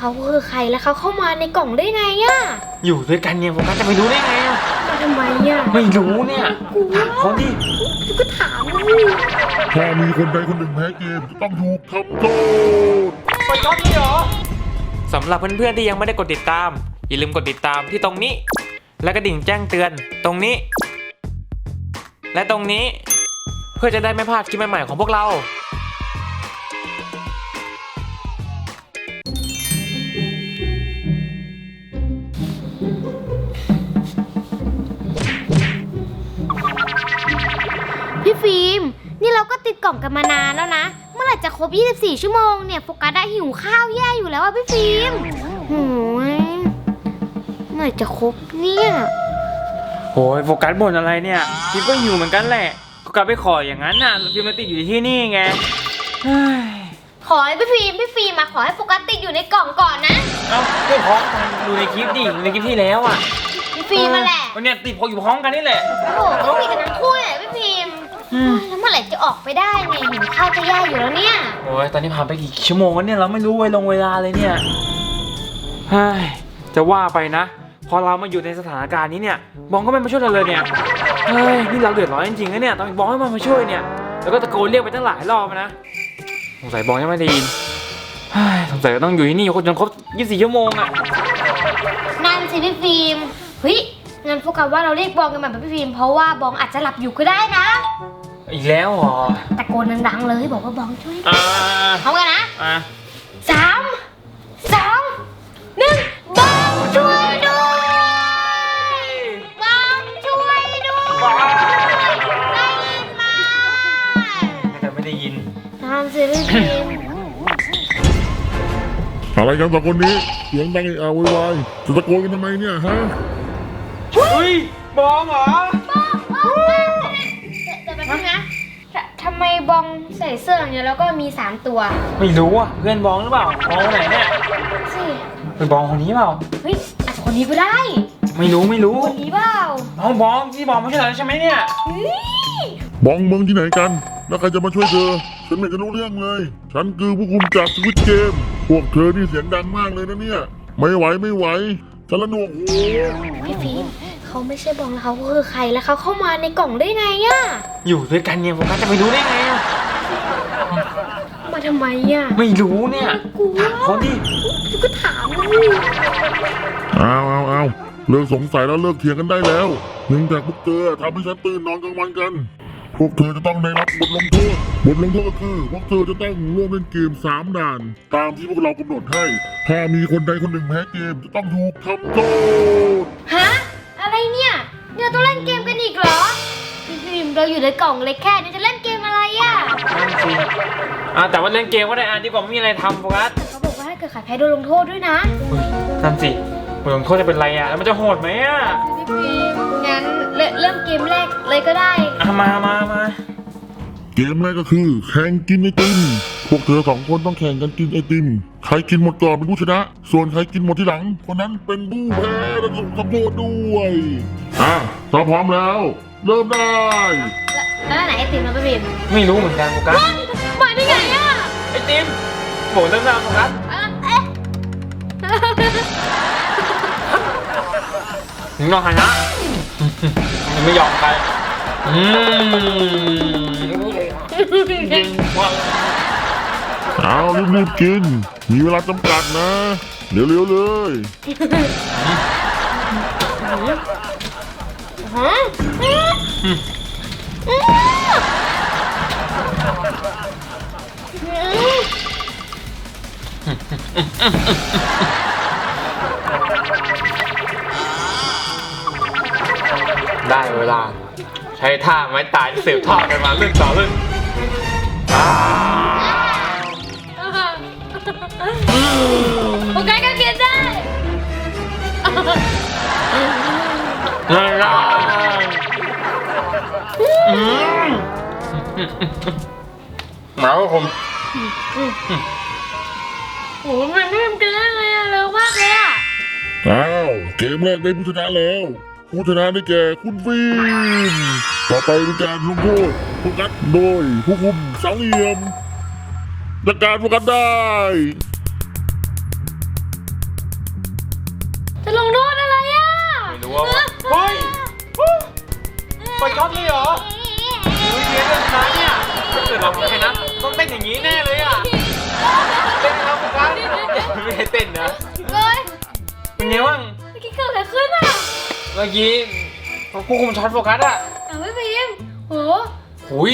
เขาคือใครแล้วเขาเข้ามาในกล่องได้ไงอะอยู่ด้วยกันเนี่ยโฟกัสจะไปรู้ได้ไงอะมาทำไมอะไม่รู้เนี่ยถามเขาดิก็ถามเลยถ้ามีคนใดคนหนึ่งแพ้เกมจะต้องถูกทำโทษไปก๊อตนี่เหรอสำหรับเพื่อนๆที่ยังไม่ได้กดติดตาม อย่าลืมกดติดตามที่ตรงนี้ และกระดิ่งแจ้งเตือนตรงนี้ และตรงนี้ เพื่อจะได้ไม่พลาดคลิปใหม่ๆของพวกเรา ก็ติดกล่องกันมานานแล้วนะ เมื่อไหร่จะครบ 24 ชั่วโมงเนี่ยโฟกัสได้หิวข้าวแย่อยู่แล้วอะพี่ฟิล์มโอ้ยเมื่อไหร่จะครบเนี่ยโอ้ยโฟกัสบ่นอะไรเนี่ยพิมก็หิวเหมือนกันแหละโฟกัสไปขออย่างนั้นน่ะพิมมาติดอยู่ที่นี่ไงเฮ้ยขอให้พี่ฟิล์มพี่ฟิล์มมาขอให้โฟกัสติดอยู่ในกล่องก่อนนะ เอ้าเพื่อนพ้องกันดูในคลิปดิในคลิปที่แล้วอะพี่ฟิล์มมาแหละวันเนี้ยติดพออยู่พร้อมกันนี่แหละ โอ้โหต้องติดกันทั้งคู่เลยพี่ฟิล์ม แล้วเมื่อไหร่จะออกไปได้เนี่ยหิวข้าวจะแย่อยู่แล้วเนี่ย โอ้ยตอนนี้ผ่านไปกี่ชั่วโมงแล้วเนี่ยเราไม่รู้เวลงเวลาเลยเนี่ยเฮ้ยจะว่าไปนะ พอเรามาอยู่ในสถานการณ์นี้เนี่ยบองก็ไม่มาช่วยเราเลยเนี่ยเฮ้ยนี่เราเดือดร้อนจริงๆนะเนี่ยต้องบองให้มันมาช่วยเนี่ยแล้วก็ตะโกนเรียกไปตั้งหลายรอบนะสงสัยบองยังไม่ได้ยินเฮ้ยสงสัยต้องอยู่ที่นี่จนครบ 24 ชั่วโมงอะนั่นสิพี่ฟิล์มเฮ้ยงั้นพวกกันว่าเราเรียกบองกันแบบพี่ฟิล์มเพราะว่าบองอาจจะหลับอยู่ก็ได้นะ อีกแล้วเหรอตะโกนดังๆเลยบอกว่าบองช่วยด้วยอ่าพร้อมกันนะอ่าสามสองหนึ่งบองช่วยด้วยบองช่วยด้วยได้ยินไหมแต่ไม่ได้ยินนั่นสิพี่ฟิล์มอะไรกันสองคนนี้เสียงดังเอะอะโวยวายจะตะโกนกันทำไมเนี่ยฮะเฮ้ยบองเหรอแต่แบบนี้นะททำไมบองใส่เสื้ออย่างเงี้ยแล้วก็มีสามตัวไม่รู้อะเพื่อนบองหรือเปล่าบองคนไหนเนี่ยสิเป็นบองคนนี้เปล่าเฮ้ยอาจจะคนนี้ก็ได้ไม่รู้ไม่รู้คนนี้เปล่าเอาบองที่บองไม่ใช่เหรอใช่ไหมเนี่ยเฮ้ยบองเมืองที่ไหนกัน แล้วใครจะมาช่วยเธอ ฉันไม่จะรู้เรื่องเลย ฉันคือผู้คุมจากสวิตเกม พวกเธอนี่เสียงดังมากเลยนะเนี่ย ไม่ไหวไม่ไหวฉันละหนวกหู พี่ฟิล์ม เขาไม่ใช่บองแล้วเขาคือใครแล้วเขาเข้ามาในกล่องได้ไงอะอยู่ด้วยกันเนี่ยโฟกัสจะไปรู้ได้ไงอะมาทำไมอะไม่รู้เนี่ยกลัวถามเขาดิก็ถามเลยเอาเอาเอาเลิกสงสัยแล้วเลิกเถียงกันได้แล้วเนื่องจากพวกเธอทำให้ฉันตื่นนอนกลางวันกัน พวกเธอจะต้องได้รับบทลงโทษบทลงโทษก็คือพวกเธอจะต้องร่วมเล่นเกมสามด่าน ตามที่พวกเรากำหนดให้ ถ้ามีคนใดคนหนึ่งแพ้เกมจะต้องถูกทำโทษ เนี่ยต้องเล่นเกมกันอีกเหรอพี่ฟิล์มเราอยู่ในกล่องเล็กแค่นี้จะเล่นเกมอะไรอะนั่นสิอะแต่ว่าเล่นเกมก็ได้อะดีกว่าไม่มีอะไรทำโฟกัสเขาบอกว่าถ้าเกิดใครแพ้โดนลงโทษด้วยนะเฮ้ยนั่นสิบทลงโทษจะเป็นไรอะแล้วมันจะโหดไหมอะพี่ฟิล์มงั้นเริ่มเริ่มเกมแรกเลยก็ได้อะมามามาเกมแรกก็คือแข่งกินไอติม พวกเธอสองคนต้องแข่งกันกินไอติม ใครกินหมดก่อนเป็นผู้ชนะ ส่วนใครกินหมดที่หลัง คนนั้นเป็นผู้แพ้และถูกทำโทษด้วยอะถ้าพร้อมแล้ว เริ่มได้ แล้วไหนไอติมนะพี่ฟิล์มไม่รู้เหมือนกันโฟกัสมาได้ไงอะไอติมโหเริ่มแล้วโฟกัสอะเอ๊ะถึงนอนหายนะยังไม่ยอมใครอืมยิงว่า เอารีบๆกิน มีเวลาจำกัดนะ เร็วๆเลยฮะได้เวลา ใช้ท่าไม้ตายสืบทอดกันมาเรื่องต่อเรื่องอ โอเคก็กินได้ลาลาอืมมาครับผมโหมันไม่ทำกันได้ไงอะเร็วมากเลยอะอ้าวเกมแรกได้ผู้ชนะแล้วผู้ชนะได้แก่คุณฟิล์มต่อไปเป็นการลงโทษโฟกัสโดยผู้คุมสามเหลี่ยม จัดการพวกกันได้ จะลงโทษอะไรอะไม่รู้ว่าเฮ้ยไปช็อตเลยเหรออุ้ยเยอะเลยนเนี่ยเกิดเราไม่นะต้องเต้นอย่างนี้แน่เลยอะเต้นแล้วพวกกันไม่ให้เต้นนะเลยเป็นไงบ้างเมื่อกี้เกิดอะไรขึ้นอะเมื่อกี้ผู้คุมช็อตโฟกัสอะเอไม่ไปยิมโหหุย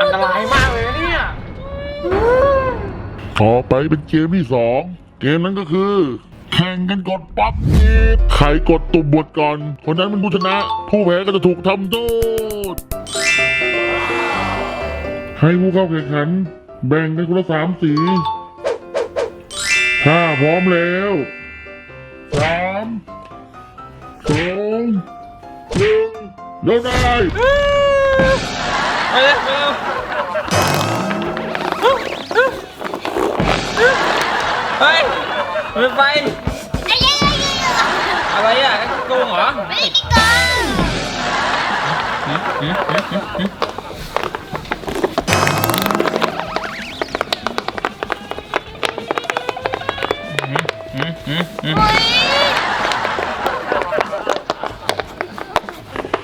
อันตรายมากเลยเนี่ย ต่อไปเป็นเกมที่สองเกมนั้นก็คือ แข่งกันกดปั๊บอีกใครกดตุ่มบทก่อน คนนั้นเป็นผู้ชนะ ผู้แพ้ก็จะถูกทำโทษ ให้ผู้เข้าแข่งขัน แบ่งกันคนละสามสี ถ้าพร้อมแล้วสามสองหนึ่งเริ่มได้ เลยไปเลยเฮ้ยมันไฟไอ้ยัยยัยยัยอะไรอะนั่นโกงเหรอไม่ได้กินก่อนเฮ้ย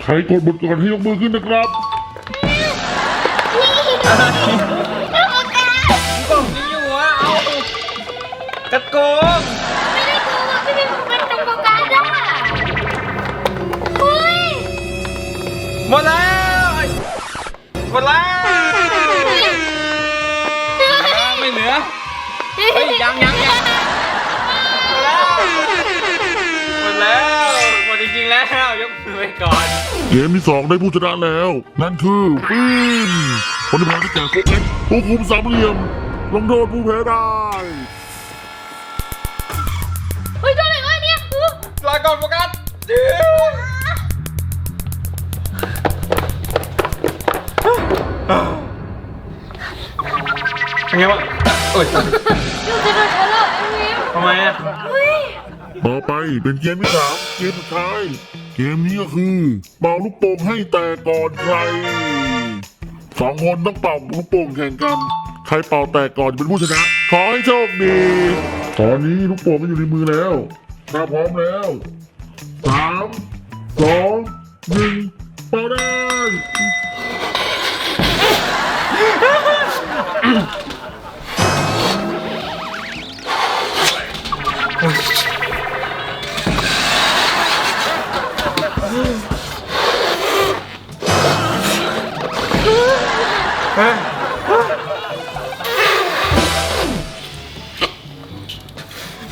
ใครกดบทก่อนให้ยกมือขึ้นนะครับแกระโกงไม่ได้โกงอะพี่ฟิล์มมันเป็นโฟกัสอะเฮ้ยหมดแล้วหมดแล้วไม่เหลือเฮ้ยยังยังยังหมดแล้วหมดแล้วหมดจริงๆแล้วยกมือไว้ก่อนเกมที่สองได้ผู้ชนะแล้ว นั่นคือฟิล์มคนที่แพ้จะแจกโฟกัสผู้คุมสามเหลี่ยมลงโทษผู้แพ้ได้ ก่อนโฟกัสเป็นไงบ้างเอ้ยอยู่จะโดนเธอเลยไอ้ฟิล์มทำไมอะเฮ้ยต่อไปเป็นเกมที่สามเกมสุดท้าย เกมนี้ก็คือ เป่าลูกโป่งให้แตกก่อนใครสองคนต้องเป่าลูกโป่งแข่งกัน ใครเป่าแตกก่อนจะเป็นผู้ชนะ ขอให้โชคดี ตอนนี้ลูกโป่งก็อยู่ในมือแล้ว ถ้าพร้อมแล้วสามสองหนึ่งเป่าได้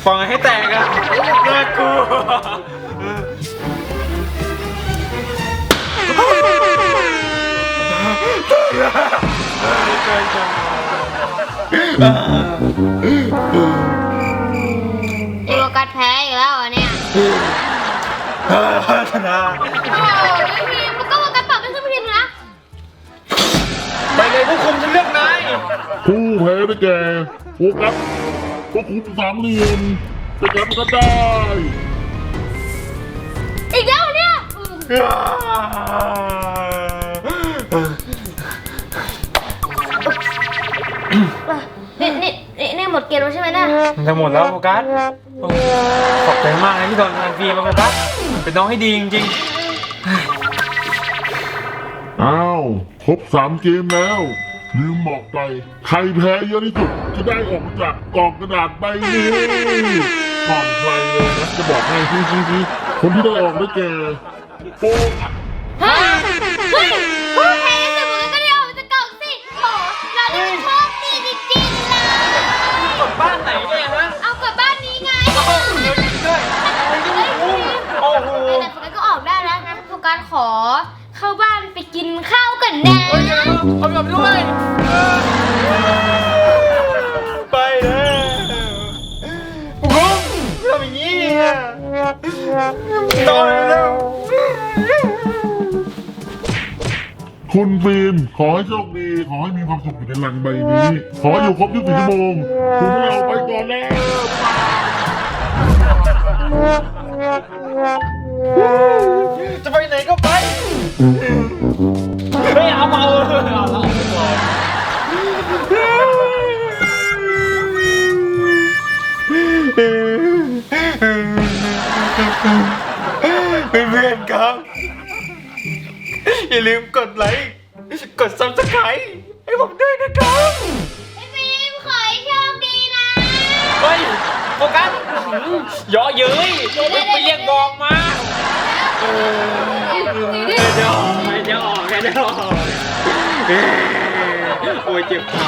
ฟังให้แตกอะน่ากลัวเกินจังไอ้โฟกัสแพ้อีกแล้วเหรอเนี่ยชนะโอ้ยพี่ฟิล์มมันก็โฟกัสเป่าไม่ขึ้นพี่ฟิล์มนะไปเลยผู้คุมจะเลือกนาย ผู้แพ้ได้แก่โฟกัส ก็คุมสามเหลี่ยมจะแก่มันก็ได้อีกแล้วเหรอเนี่ยนี่นี่นี่นี่หมดเกมแล้วใช่ไหมเนี่ยมันจะหมดแล้วโฟกัสโอ้ขอบใจมากนะที่โดนงานฟรีมาโฟกัสเป็นน้องให้ดีจริงอ้าว ครบสามเกมแล้ว ลืมบอกไป ใครแพ้เยอะที่สุดจะได้ออกจากกล่องกระดาษใบนี้ก่อนใครเลยนะจะบอกให้ซิซิคนที่ได้ออกได้แก่โป๊กฮะ คุณฟิล์มขอให้โชคดี ขอให้มีความสุขอยู่ในลังใบนี้ ขออยู่ครบ24ชั่วโมง คุณเราไปก่อนแล้วจะไปไหนก็ไปเฮ้ยเอามาเอาเอาเอา ลืมกดไลค์กด subscribe ให้ผมด้วยนะครับพี่ฟิล์มขอให้โชคดีนะเฮ้ยโฟกัสย่อเย้ยไปเรียกบองมาเออเดี๋ยวออกเดี๋ยวออกเดี๋ยวออกเอ้ยโอ้ยเจ็บขา